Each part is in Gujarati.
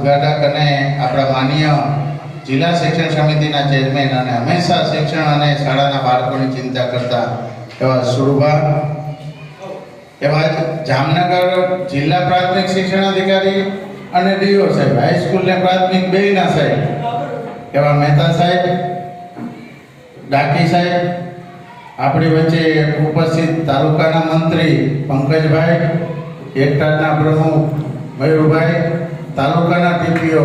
ઉદ્ઘાટક અને આપણા માનીય જિલ્લા શિક્ષણ સમિતિના ચેરમેન અને હંમેશા શિક્ષણ અને શાળાના બાળકોની ચિંતા કરતા એવા સુરભા. એવા જામનગર જિલ્લા પ્રાથમિક શિક્ષણ અધિકારી અને ડીઓ સાહેબ હાઈસ્કૂલ ને પ્રાથમિક બેના સાહેબ. એવા મહેતા સાહેબ, ડાકી સાહેબ, આપણી વચ્ચે ઉપસ્થિત તાલુકાના મંત્રી પંકજભાઈ, એકતાના પ્રમુખ મયુરભાઈ તાલુકાના ટીપીઓ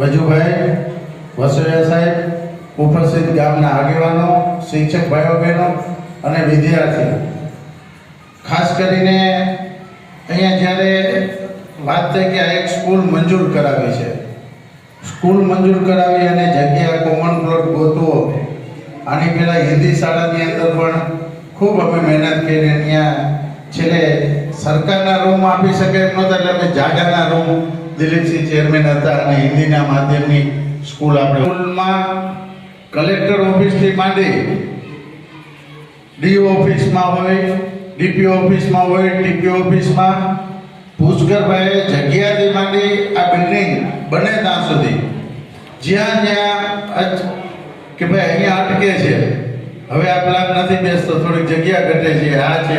વજુભાઈ વસોયા સાહેબ, ઉપસ્થિત ગામના આગેવાનો, શિક્ષક ભાઈઓ બહેનો અને વિદ્યાર્થીઓ. ખાસ કરીને અહીંયા જ્યારે વાત થઈ કે આ એક સ્કૂલ મંજૂર કરાવી છે. સ્કૂલ મંજૂર કરાવી અને જગ્યા કોમન પ્લોટ ગોતવો. આની પહેલાં હિન્દી શાળાની અંદર પણ ખૂબ અમે મહેનત કરીને અહીંયા છેલ્લે સરકારના રૂમ આપી શકે એમ નહોતા, એટલે અમે જાગાના રૂમ દિલીપસિંહ ચેરમેન હતા અને હિન્દીના માધ્યમની સ્કૂલ આપણે સ્કૂલમાં કલેક્ટર ઓફિસથી માંડી ડીઓ ઓફિસમાં હોય ડીપીઓ ઓફિસમાં હોય ટીપીઓ ઓફિસમાં પુષ્કરભાઈએ જગ્યાથી માંડી આ બિલ્ડિંગ બને ત્યાં સુધી. જ્યાં જ્યાં કે ભાઈ અહીંયા અટકે છે. હવે આ પ્લાન નથી બેસતો, થોડીક જગ્યા ઘટે છે. આ છે.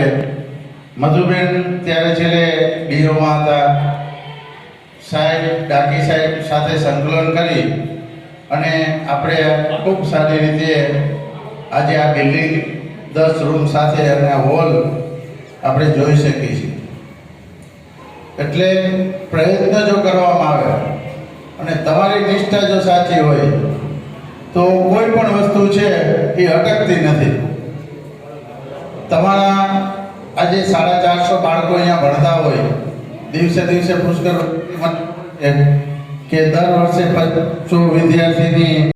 મધુબેન ત્યારે છેલ્લે ડીઓમાં હતા. સાહેબ, ડાકી સાહેબ સાથે સંકલન કરી અને આપણે ખૂબ સારી રીતે આજે આ બિલ્ડિંગ દસ રૂમ સાથે અને હોલ આપણે જોઈ શકીએ છીએ. એટલે પ્રયત્ન જો કરવામાં આવે અને તમારી નિષ્ઠા જો સાચી હોય, તો કોઈ પણ વસ્તુ છે એ અટકતી નથી. તમારા આજે સાડા ચારસો બાળકો અહીંયા ભણતા હોય દિવસે દિવસે પુષ્કર કે દર વર્ષે પચસો વિદ્યાર્થીની